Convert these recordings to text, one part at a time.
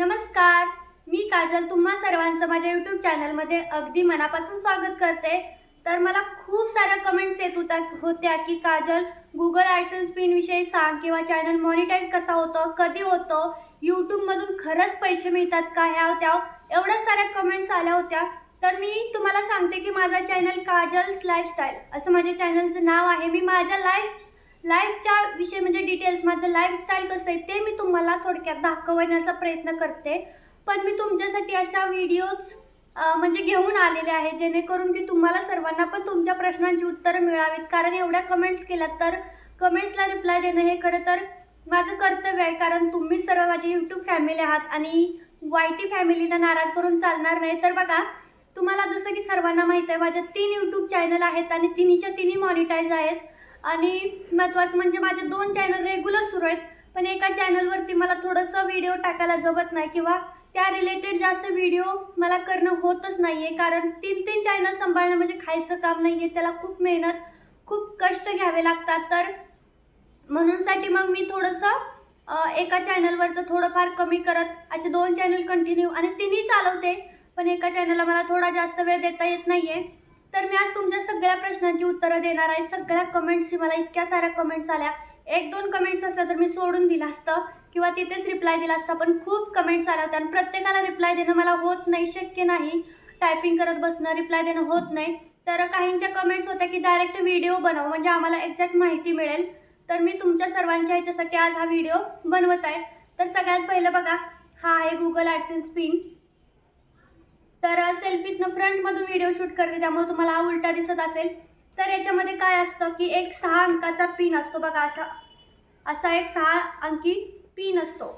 नमस्कार. मी काजल तुम्हा सर्वांचं माझ्या यूट्यूब चॅनलमध्ये अगदी मनापासून स्वागत करते. तर मला खूप साऱ्या कमेंट्स येत होत्या होत्या की काजल गुगल ॲडसन पिनविषयी सांग किंवा चॅनल मॉनिटाईज कसा होतं कधी होतं यूट्यूबमधून खरंच पैसे मिळतात का ह्या त्या एवढ्या साऱ्या कमेंट्स आल्या होत्या. तर मी तुम्हाला सांगते की माझा चॅनल काजल्स लाईफस्टाईल असं माझ्या चॅनलचं नाव आहे. मी माझ्या लाईफ लाईफच्या विषयी म्हणजे डिटेल्स माझं लाईफस्टाईल कसं आहे ते मी तुम्हाला थोडक्यात दाखवण्याचा प्रयत्न करते. पण मी तुमच्यासाठी अशा व्हिडिओज म्हणजे घेऊन आलेले आहे जेणेकरून की तुम्हाला सर्वांना पण तुमच्या प्रश्नांची उत्तरं मिळावीत. कारण एवढ्या कमेंट्स केल्यात तर कमेंट्सला रिप्लाय देणं हे खरं तर माझं कर्तव्य आहे. कारण तुम्ही सर्व माझी यूट्यूब फॅमिली आहात आणि वाय टी फॅमिलीला नाराज करून चालणार नाही. तर बघा तुम्हाला जसं की सर्वांना माहीत आहे माझ्या तीन यूट्यूब चॅनल आहेत आणि तिन्हीच्या तिन्ही मॉनिटाईज आहेत. आणि महत्त्वाचं म्हणजे माझे दोन चॅनल रेग्युलर सुरू आहेत पण एका चॅनलवरती मला थोडंसं व्हिडिओ टाकायला जमत नाही किंवा त्या रिलेटेड जास्त व्हिडिओ मला करणं होतच नाही आहे कारण तीन तीन चॅनल सांभाळणं म्हणजे खायचं काम नाही आहे त्याला खूप मेहनत खूप कष्ट घ्यावे लागतात. तर म्हणूनसाठी मग मी थोडंसं एका चॅनलवरचं थोडंफार कमी करत असे दोन चॅनल कंटिन्यू आणि तिन्ही चालवते पण एका चॅनलला मला थोडा जास्त वेळ देता येत नाही आहे तर मी आज तुमच्या सगळ्या प्रश्नांची उत्तरं देणार आहे. सगळ्या कमेंट्सची मला इतक्या साऱ्या कमेंट्स आल्या. एक दोन कमेंट्स असल्या तर मी सोडून दिलं असतं किंवा तिथेच रिप्लाय दिला असता पण खूप कमेंट्स आल्या होत्या. आणि प्रत्येकाला रिप्लाय देणं मला होत नाही शक्य नाही. टायपिंग करत बसणं रिप्लाय देणं होत नाही. तर काहींच्या कमेंट्स होत्या की डायरेक्ट व्हिडिओ बनव म्हणजे आम्हाला एक्झॅक्ट माहिती मिळेल. तर मी तुमच्या सर्वांच्या ह्याच्यासाठी आज हा व्हिडिओ बनवत आहे. तर सगळ्यात पहिलं बघा हा आहे गुगल ॲडसेन्स पिन तर सेल्फीतनं फ्रंटमधून व्हिडिओ शूट करते त्यामुळे तुम्हाला हा उलटा दिसत असेल. तर याच्यामध्ये काय असतं की एक सहा अंकाचा पिन असतो बघा अशा असा एक सहा अंकी पिन असतो.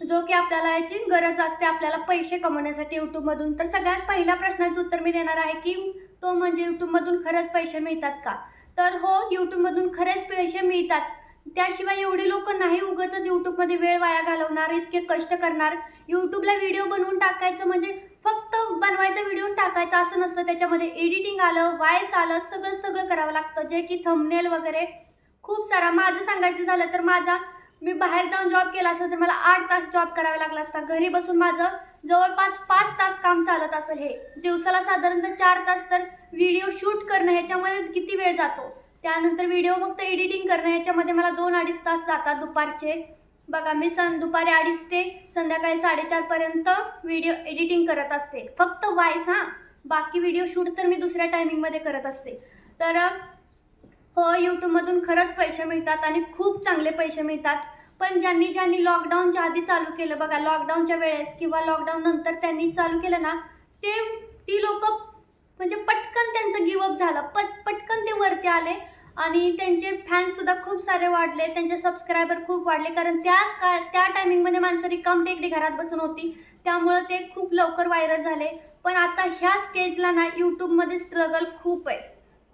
जो की आपल्याला याची गरज असते आपल्याला पैसे कमवण्यासाठी यूट्यूबमधून तर सगळ्यात पहिल्या प्रश्नाचं उत्तर मी देणार आहे की तो म्हणजे यूट्यूबमधून खरंच पैसे मिळतात का? तर हो यूट्यूबमधून खरेच पैसे मिळतात. त्याशिवाय एवढी लोक नाही उगाच यूट्यूबमध्ये वेळ वाया घालवणार इतके कष्ट करणार. यूट्यूबला व्हिडिओ बनवून टाकायचं म्हणजे फक्त बनवायचा व्हिडिओ टाकायचा असं नसतं. त्याच्यामध्ये एडिटिंग आलं वायस आलं सगळं सगळं करावं लागतं. जे की थंबनेल वगैरे. खूप सारा. माझं सांगायचं झालं तर माझा मी बाहेर जाऊन जॉब केला असता तर मला आठ तास जॉब करावा लागला असता. घरी बसून माझं जवळपास पाच तास काम चालत असेल हे. दिवसाला साधारणतः चार तास तर व्हिडिओ शूट करणं ह्याच्यामध्येच किती वेळ जातो? त्यानंतर व्हिडिओ फक्त एडिटिंग करणं ह्याच्यामध्ये मला दोन अडीच तास जातात दुपारचे. बघा मी सं दुपारी अडीच ते संध्याकाळी साडेचारपर्यंत व्हिडिओ एडिटिंग करत असते. फक्त वॉईस हां. बाकी व्हिडिओ शूट तर मी दुसऱ्या टायमिंगमध्ये करत असते. तर हो यूट्यूबमधून खरंच पैसे मिळतात आणि खूप चांगले पैसे मिळतात. पण ज्यांनी ज्यांनी लॉकडाऊनच्या आधी चालू केलं बघा लॉकडाऊनच्या वेळेस किंवा लॉकडाऊन नंतर त्यांनी चालू केलं ना ते ती लोक म्हणजे पटकन त्यांचं गिवअप झालं. पट पटकन ते वरती आले. आणि त्यांचे फॅन्ससुद्धा खूप सारे वाढले त्यांचे सबस्क्रायबर खूप वाढले. कारण त्या काळ त्या टायमिंगमध्ये माणसं रिकाम टेकडी घरात बसून होती. त्यामुळं ते खूप लवकर व्हायरल झाले. पण आता ह्या स्टेजला ना यूट्यूबमध्ये स्ट्रगल खूप आहे.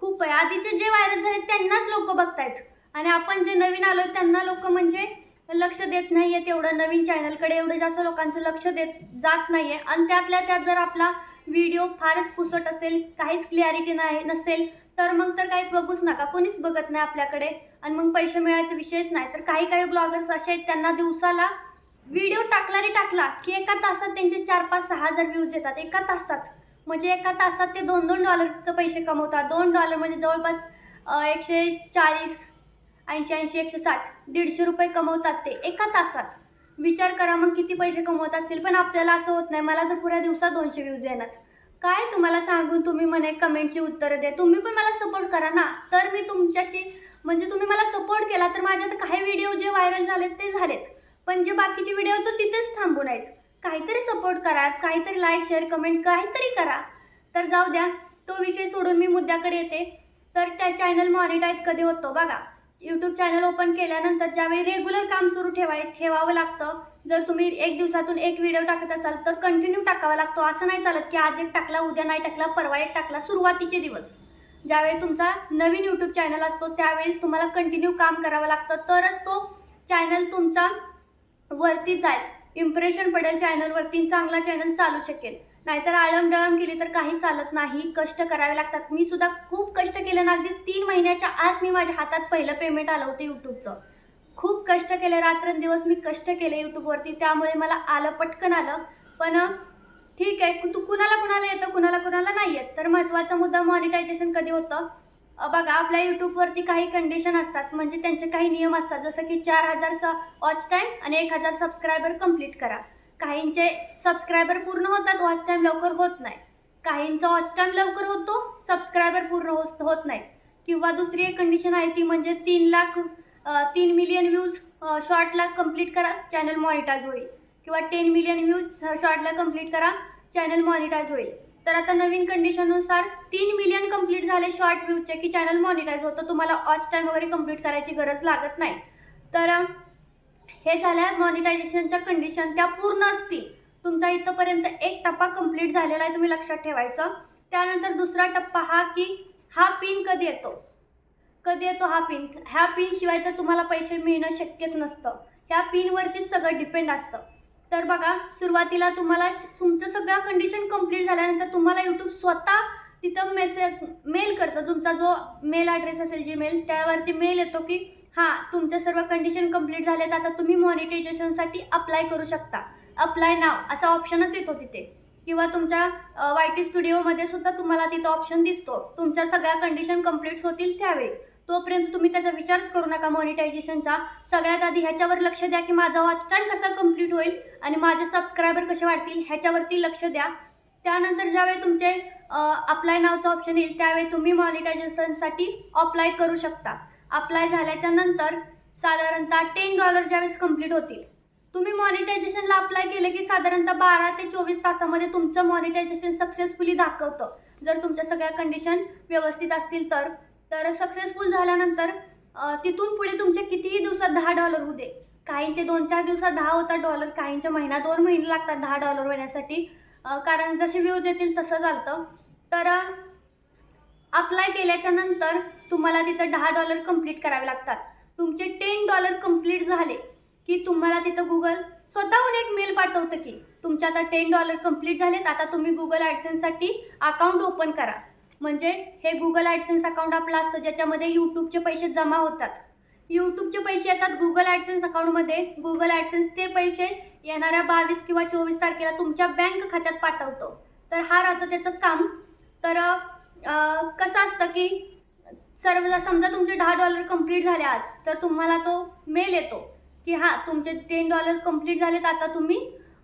खूप आहे. आधीचे जे व्हायरल झाले त्यांनाच लोक बघतायत. आणि आपण जे नवीन आलो त्यांना लोक म्हणजे लक्ष देत नाही आहे तेवढं. नवीन चॅनलकडे एवढं जास्त लोकांचं लक्ष देत जात नाही आहे आणि त्यातल्या त्यात जर आपला व्हिडिओ फारच पुसट असेल काहीच क्लॅरिटी नाही नसेल तर मग तर काहीच बघूच नका. कोणीच बघत नाही आपल्याकडे. आणि मग पैसे मिळायचा विषयच नाही. तर काही काही ब्लॉगर्स असे आहेत त्यांना दिवसाला व्हिडिओ टाकला रे टाकला की एका तासात त्यांचे चार पाच सहा हजार व्ह्यूज येतात. एका तासात. म्हणजे एका तासात ते दोन दोन डॉलर पैसे कमवतात. दोन डॉलर म्हणजे जवळपास एकशे चाळीस ऐंशी ऐंशी एकशे साठ दीडशे रुपये कमवतात ते एका तासात. विचार करा मग किती पैसे कमवत असतील. पण आपल्याला असं होत नाही. मला तर पुऱ्या दिवसात दोनशे व्ह्यूज येणार. काय तुम्हाला सांगून तुम्ही म्हणे कमेंटची उत्तरं द्या. तुम्ही पण मला सपोर्ट करा ना. तर मी तुमच्याशी म्हणजे तुम्ही मला सपोर्ट केला तर माझ्यात काही व्हिडिओ जे व्हायरल झालेत ते झालेत. पण जे बाकीचे व्हिडिओ तर तिथेच थांबून आहेत. काहीतरी सपोर्ट करा काहीतरी लाईक शेअर कमेंट काहीतरी करा. तर जाऊ द्या तो विषय सोडून मी मुद्द्याकडे येते. तर त्या चॅनल मॉनिटाईज कधी होतो बघा. यूट्यूब चॅनल ओपन केल्यानंतर ज्यावेळी रेग्युलर काम सुरू ठेवाय ठेवावं लागतं जर तुम्ही एक दिवसातून एक व्हिडिओ टाकत असाल तर कंटिन्यू टाकावा लागतो. असं नाही चालत की आज एक टाकला उद्या नाही टाकला परवा एक टाकला सुरुवातीचे दिवस. ज्यावेळी तुमचा नवीन यूट्यूब चॅनल असतो त्यावेळेस तुम्हाला कंटिन्यू काम करावं लागतं. तरच तो चॅनल तुमचा वरती जाईल. इम्प्रेशन पडेल चॅनलवरती चांगला चॅनल चालू शकेल. नाहीतर आळमडळम केली तर काही चालत नाही. कष्ट करावे लागतात. मी सुद्धा खूप कष्ट केले ना अगदी तीन महिन्याच्या आत मी माझ्या हातात पहिलं पेमेंट आलं होतं यूट्यूबचं खूप कष्ट केले रात्रंदिवस मी कष्ट केले यूट्यूबवरती त्यामुळे मला आलं पटकन आलं. पण ठीक आहे तू कुणाला कुणाला येतं कुणाला कुणाला नाही येत. तर महत्त्वाचा मुद्दा मॉनिटायझेशन कधी होतं? बघा आपल्या यूट्यूबवरती काही कंडिशन असतात म्हणजे त्यांचे काही नियम असतात. जसं की चार हजार स वॉच टाईम आणि एक हजार सबस्क्रायबर कंप्लीट करा. काहींचे सबस्क्रायबर पूर्ण होतात वॉच टाईम लवकर होत नाही. काहींचा वॉच टाईम लवकर होतो सबस्क्रायबर पूर्ण होत होत नाही. किंवा दुसरी एक कंडिशन आहे ती म्हणजे तीन लाख तीन मिलियन व्ह्यूज शॉर्टला कंप्लीट करा चॅनल मॉनिटाईज होईल. किंवा टेन मिलियन व्ह्यूज शॉर्टला कंप्लीट करा चॅनल मॉनिटाईज होईल. तर आता नवीन कंडिशननुसार तीन मिलियन कंप्लीट झाले शॉर्ट व्ह्यूजचे की चॅनल मॉनिटाईज होतं तुम्हाला ऑच टाईम वगैरे कंप्लीट करायची गरज लागत नाही. तर हे झाल्या मॉनिटायझेशनच्या कंडिशन त्या पूर्ण असतील. तुमचा इथंपर्यंत एक टप्पा कंप्लीट झालेला आहे तुम्ही लक्षात ठेवायचं. त्यानंतर दुसरा टप्पा हा की हा पिन कधी येतो? कधी येतो हा पिन ह्या पिनशिवाय तर तुम्हाला पैसे मिळणं शक्यच नसतं. ह्या पिनवरतीच सगळं डिपेंड असतं. तर बघा सुरुवातीला तुम्हाला तुमचं सगळं कंडिशन कंप्लीट झाल्यानंतर तुम्हाला यूट्यूब स्वतः तिथं मेसेज मेल करतं. तुमचा जो मेल ॲड्रेस असेल जीमेल त्यावरती मेल येतो की हां तुमच्या सर्व कंडिशन कंप्लीट झाल्यात आता तुम्ही मॉनिटायझेशनसाठी अप्लाय करू शकता. अप्लाय नाव असा ऑप्शनच येतो तिथे. किंवा तुमच्या वाय टी स्टुडिओमध्ये सुद्धा तुम्हाला तिथं ऑप्शन दिसतो. तुमच्या सगळ्या कंडिशन कंप्लीट होतील त्यावेळी. तोपर्यंत तुम्ही त्याचा विचारच करू नका मॉनिटायझेशनचा सगळ्यात आधी ह्याच्यावर लक्ष द्या की माझा वॉच टाईम कसा कंप्लीट होईल आणि माझे सबस्क्रायबर कसे वाढतील ह्याच्यावरती लक्ष द्या. त्यानंतर ज्यावेळी तुमचे अप्लाय नावचं ऑप्शन येईल त्यावेळी तुम्ही मॉनिटायझेशनसाठी अप्लाय करू शकता. अप्लाय झाल्याच्यानंतर साधारणतः टेन डॉलर ज्यावेळेस कंप्लीट होतील तुम्ही मॉनिटायझेशनला अप्लाय केलं की साधारणतः बारा ते चोवीस तासामध्ये तुमचं मॉनिटायझेशन सक्सेसफुली दाखवतं. जर तुमच्या सगळ्या कंडिशन व्यवस्थित असतील तर. तर सक्सेसफुल झाल्यानंतर तिथून पुढे तुमचे कितीही दिवसात दहा डॉलर होऊ दे. काहींचे दोन चार दिवसात दहा होतात डॉलर काहींच्या महिना दोन महिने लागतात दहा डॉलर होण्यासाठी. कारण जसे व्ह्यूज येतील तसं चालतं. तर अप्लाय केल्याच्यानंतर तुम्हाला तिथं दहा डॉलर कंप्लीट करावे लागतात. तुमचे टेन डॉलर कंप्लीट झाले की तुम्हाला तिथं गुगल स्वतःहून एक मेल पाठवतं की तुमचे आता टेन डॉलर कंप्लीट झालेत आता तुम्ही गुगल ॲडसेन्ससाठी अकाउंट ओपन करा. म्हणजे हे गुगल ॲडसेन्स अकाउंट आपलं असतं ज्याच्यामध्ये यूट्यूबचे पैसे जमा होतात. यूट्यूबचे पैसे येतात गुगल ॲडसेन्स अकाउंटमध्ये गुगल ॲडसेन्स ते पैसे येणाऱ्या बावीस किंवा चोवीस तारखेला तुमच्या बँक खात्यात पाठवतो. तर हा राहतं त्याचं काम. तर कसं असतं की सर्व समजा तुमचे दहा डॉलर कंप्लीट झाले आज तर तुम्हाला तो मेल येतो की हां तुमचे टेन डॉलर कंप्लीट झालेत आता तुम्ही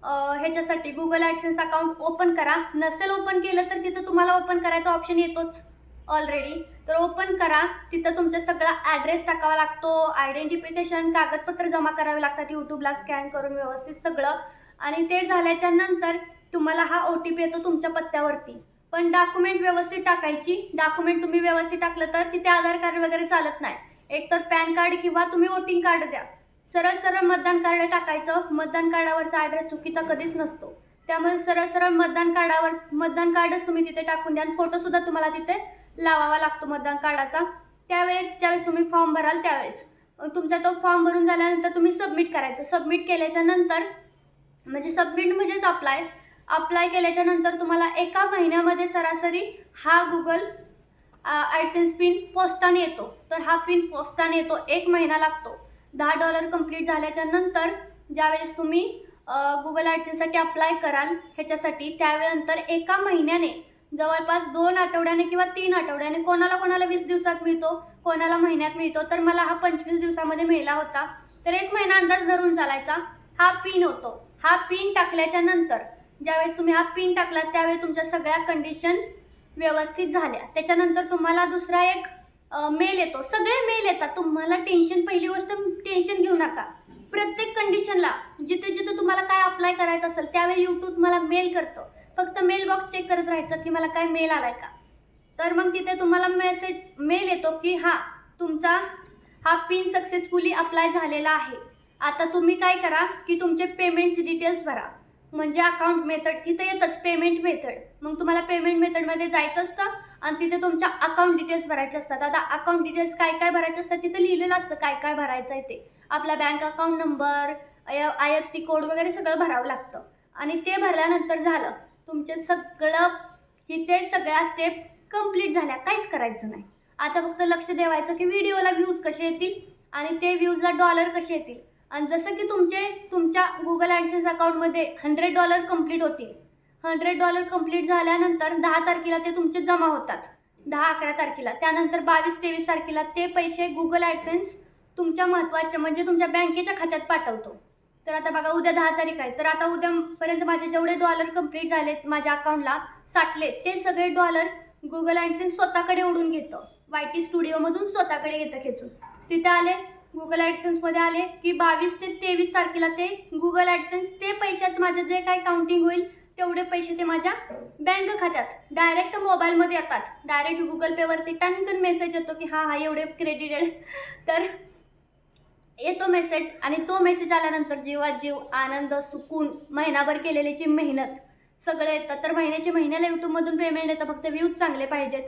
ह्याच्यासाठी गुगल ॲडसेन्स अकाउंट ओपन करा. नसेल ओपन केलं तर तिथं तुम्हाला ओपन करायचा ऑप्शन येतोच ऑलरेडी तर ओपन करा. तिथं तुमचा सगळा ॲड्रेस टाकावा लागतो. आयडेंटिफिकेशन कागदपत्र जमा करावे लागतात यूट्यूबला स्कॅन करून व्यवस्थित सगळं. आणि ते झाल्याच्यानंतर तुम्हाला हा ओ टी पी येतो तुमच्या पत्त्यावरती. पण डॉक्युमेंट व्यवस्थित टाकायची. डॉक्युमेंट तुम्ही व्यवस्थित टाकलं तर तिथे आधार कार्ड वगैरे चालत नाही. एक तर पॅन कार्ड किंवा तुम्ही वोटिंग कार्ड द्या. सरळ सरळ मतदान कार्ड टाकायचं. मतदान कार्डावरचा ॲड्रेस चुकीचा कधीच नसतो. त्यामुळे सरळ सरळ मतदान कार्डावर मतदान कार्डच तुम्ही तिथे टाकून द्या आणि फोटोसुद्धा तुम्हाला तिथे लावावा लागतो मतदान कार्डाचा. त्यावेळेस ज्यावेळेस तुम्ही फॉर्म भराल त्यावेळेस. मग तुमचा तो फॉर्म भरून झाल्यानंतर तुम्ही सबमिट करायचं. सबमिट केल्याच्यानंतर म्हणजे सबमिट म्हणजेच अप्लाय अप्लाय केल्याच्यानंतर तुम्हाला एका महिन्यामध्ये सरासरी हा गुगल ॲडसेन्स पिन पोस्टाने येतो. तर हा पिन पोस्टाने येतो. एक महिना लागतो. दहा डॉलर कंप्लीट झाल्याच्यानंतर ज्यावेळेस तुम्ही गुगल ॲडसेन्ससाठी अप्लाय कराल ह्याच्यासाठी त्यावेळेनंतर एका महिन्याने जवळपास दोन आठवड्याने किंवा तीन आठवड्याने कोणाला कोणाला वीस दिवसात मिळतो कोणाला महिन्यात मिळतो तर मला हा पंचवीस दिवसामध्ये मिळाला होता. तर एक महिना अंदाज धरून चालायचा. हा पिन होतो. हा पिन टाकल्याच्या नंतर ज्यावेळेस तुम्ही हा पिन टाकला त्यावेळी तुमच्या सगळ्या कंडिशन व्यवस्थित झाल्या. त्याच्यानंतर तुम्हाला दुसरा एक मेल येतो. सगळे मेल येतात. तुम्हाला टेन्शन पहिली गोष्ट टेन्शन घेऊ नका. प्रत्येक कंडिशनला जिथे जिथे तुम्हाला काय अप्लाय करायचं असेल त्यावेळी यूट्यूब तुम्हाला मेल करतं. फक्त मेल बॉक्स चेक करत राहायचं की मला काय मेल आलाय का. तर मग तिथे तुम्हाला मेसेज मेल येतो की हां तुमचा हा पिन सक्सेसफुली अप्लाय झालेला आहे. आता तुम्ही काय करा की तुमचे पेमेंट्स डिटेल्स भरा. म्हणजे अकाउंट मेथड तिथे येतच पेमेंट मेथड मग तुम्हाला पेमेंट मेथडमध्ये जायचं असतं आणि तिथे तुमच्या अकाउंट डिटेल्स भरायचे असतात. आता अकाउंट डिटेल्स काय काय भरायचे असतात तिथे लिहिलेलं असतं काय काय भरायचं आहे ते. आपला bank account number I F C code वगैरे सगळं भरावं लागतं. आणि ते भरल्यानंतर झालं तुमचे सगळं इथे सगळ्या स्टेप कंप्लीट झाल्या. काहीच करायचं नाही. आता फक्त लक्ष देवायचं की व्हिडिओला व्ह्यूज कसे येतील आणि ते व्ह्यूजला डॉलर कसे येतील. आणि जसं की तुमचे तुमच्या गुगल ॲडसेन्स अकाउंटमध्ये हंड्रेड डॉलर कंप्लीट होतील. हंड्रेड डॉलर कंप्लीट झाल्यानंतर दहा तारखेला ते तुमचे जमा होतात. दहा अकरा तारखेला. त्यानंतर बावीस तेवीस तारखेला ते पैसे गुगल ॲडसेन्स तुमच्या महत्त्वाच्या म्हणजे तुमच्या बँकेच्या खात्यात पाठवतो. तर आता बघा उद्या दहा तारीख आहे. तर आता उद्यापर्यंत माझे जेवढे डॉलर कंप्लीट झालेत माझ्या अकाउंटला साठले ते सगळे डॉलर गुगल ॲडसेन्स स्वतःकडे ओढून घेतं. वाय टी स्टुडिओमधून स्वतःकडे घेतं खेचून. तिथे आले गुगल ॲडसेन्समध्ये आले की बावीस ते तेवीस तारखेला ते गुगल ॲडसेन्स ते पैशाचं माझं जे काय काउंटिंग होईल तेवढे पैसे ते माझ्या बँक खात्यात. डायरेक्ट मोबाईलमध्ये येतात. डायरेक्ट गुगल पेवरती टनकन मेसेज येतो की हां हां एवढे क्रेडिटेड तर येतो मेसेज आणि तो मेसेज आल्यानंतर जीवात जीव आनंद सुकून महिनाभर केलेलीची मेहनत सगळं येतं तर महिन्याचे महिन्याला यूट्यूबमधून पेमेंट येतं. फक्त व्ह्यूज चांगले पाहिजेत.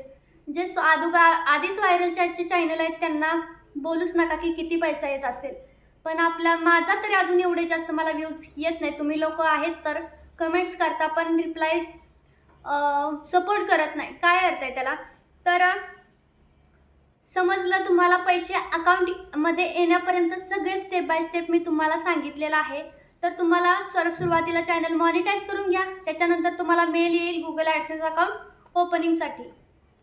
जे स्व- आदुगा आधीच व्हायरल चॅटचे चॅनल आहेत त्यांना बोलूच नका की किती पैसा येत असेल. पण आपला माझा तरी अजून एवढे जास्त मला व्ह्यूज येत नाही. तुम्ही लोक आहेच तर कमेंट्स करता पण रिप्लाय सपोर्ट करत नाही. काय अर्थ आहे त्याला? तर समजलं तुम्हाला पैसे अकाउंटमध्ये येण्यापर्यंत सगळे स्टेप बाय स्टेप मी तुम्हाला सांगितलेलं आहे. तर तुम्हाला सर्व सुरुवातीला चॅनल मॉनिटाईज करून घ्या. त्याच्यानंतर तुम्हाला मेल येईल गुगल ॲडसेन्स अकाउंट ओपनिंगसाठी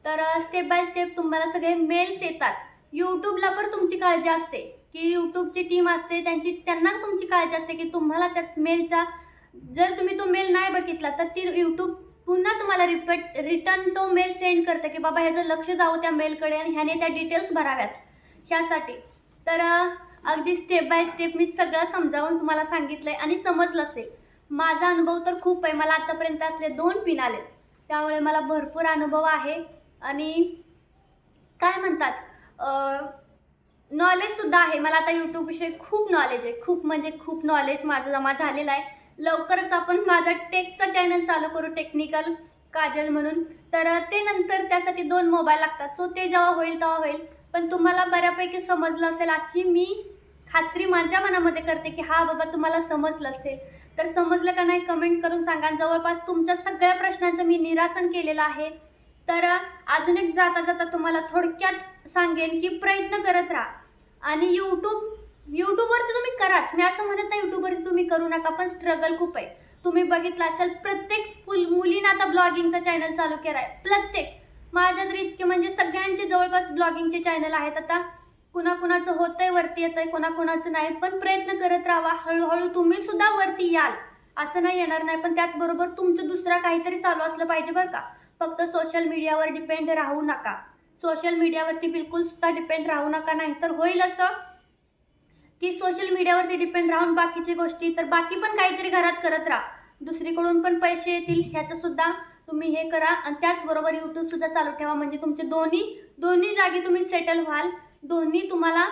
तर स्टेप बाय स्टेप तुम्हाला सगळे मेल्स येतात. यूट्यूबला पण तुमची काळजी असते. की यूट्यूबची टीम असते त्यांची त्यांना तुमची काळजी असते की तुम्हाला त्यात मेलचा जर तुम्ही तो मेल नाही बघितला तर ती यूट्यूब पुन्हा तुम्हाला रिपीट रिटर्न तो मेल सेंड करते की बाबा ह्याचं लक्ष जावं त्या मेलकडे आणि ह्याने त्या डिटेल्स भराव्यात. ह्यासाठी. तर अगदी स्टेप बाय स्टेप मी सगळं समजावून तुम्हाला सांगितलं आहे आणि समजलं असेल माझा अनुभव तर खूप आहे. मला आत्तापर्यंत असले दोन पिन आले त्यामुळे मला भरपूर अनुभव आहे. आणि काय म्हणतात? नॉलेजसुद्धा आहे. मला आता यूट्यूबविषयी खूप नॉलेज आहे. खूप म्हणजे खूप नॉलेज माझं जमा झालेलं आहे. लवकरच आपण माझा टेकचा चॅनल चालू करू टेक्निकल काजल म्हणून. तर ते नंतर त्यासाठी दोन मोबाईल लागतात. सो ते जेव्हा होईल तेव्हा होईल. पण तुम्हाला बऱ्यापैकी समजलं असेल अशी मी खात्री माझ्या मनामध्ये करते की हा बाबा तुम्हाला समजलं असेल. तर समजलं का नाही कमेंट करून सांगा. जवळपास तुमच्या सगळ्या प्रश्नांचं मी निरासन केलेलं आहे. तर अजून एक जाता जाता तुम्हाला थोडक्यात सांगेन की प्रयत्न करत राहा. आणि यूट्यूब यूट्यूबवरती तुम्ही कराच. मी असं म्हणत नाही यूट्यूबवरती तुम्ही करू नका पण स्ट्रगल खूप आहे. तुम्ही बघितलं असेल प्रत्येक फुल मुलीनं आता ब्लॉगिंगचा चॅनल चालू केला आहे प्रत्येक. माझ्या तरी इतके म्हणजे सगळ्यांचे जवळपास ब्लॉगिंगचे चॅनल आहेत. आता कुणाकुणाचं होतंय वरती येतंय कुणाकुणाचं नाही पण प्रयत्न करत राहा. हळूहळू तुम्ही सुद्धा वरती याल. असं नाही येणार नाही पण त्याचबरोबर तुमचं दुसरा काहीतरी चालू असलं पाहिजे बरं का. फक्त सोशल मीडियावर डिपेंड राहू नका. सोशल मीडियावरती बिलकुल सुद्धा डिपेंड राहू नका. नाही तर होईल असं की सोशल मीडियावरती डिपेंड राहून बाकीची गोष्टी तर बाकी पण काहीतरी घरात करत राहा. दुसरीकडून पण पैसे येतील ह्याचं सुद्धा तुम्ही हे करा. आणि त्याचबरोबर यूट्यूबसुद्धा चालू ठेवा. म्हणजे तुमचे दोन्ही दोन्ही जागी तुम्ही सेटल व्हाल. दोन्ही तुम्हाला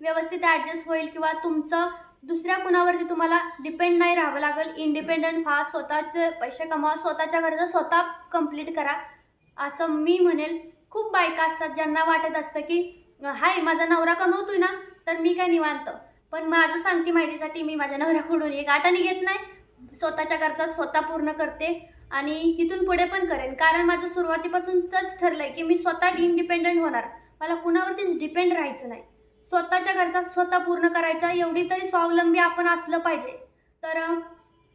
व्यवस्थित ॲडजस्ट होईल किंवा तुमचं दुसऱ्या कुणावरती तुम्हाला डिपेंड नाही राहावं लागेल. इंडिपेंडंट व्हा स्वतःचे पैसे कमावा स्वतःच्या गरजा स्वतः कंप्लीट करा. असं मी म्हणेल. खूप बायका असतात ज्यांना वाटत असतं की हाय माझा नवरा कमवतोय ना तर मी काय निवांत? पण माझं सांगते माहितीसाठी मी माझ्या नवऱ्याकडून एक आटाने घेत नाही. स्वतःच्या घरचा स्वतः पूर्ण करते आणि इथून पुढे पण करेन. कारण माझं सुरुवातीपासूनच ठरलं आहे की मी स्वतः इंडिपेंडंट होणार. मला कुणावरतीच डिपेंड राहायचं नाही. स्वतःच्या घरचा स्वतः पूर्ण करायचा एवढी तरी स्वावलंबी आपण असलं पाहिजे. तर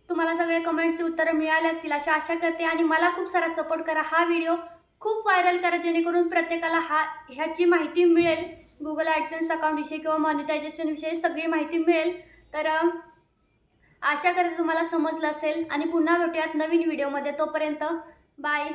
तुम्हाला सगळे कमेंट्सची उत्तरं मिळाले असतील अशा आशा करते आणि मला खूप सारा सपोर्ट करा हा व्हिडिओ खूप व्हायरल करा जेणेकरून प्रत्येकाला हा ह्याची माहिती मिळेल. गुगल ॲडसेन्स अकाउंटविषयी किंवा मॉनिटायझेशनविषयी सगळी माहिती मिळेल. तर आशा करते तुम्हाला समजलं असेल. आणि पुन्हा भेटूयात नवीन व्हिडिओमध्ये तोपर्यंत बाय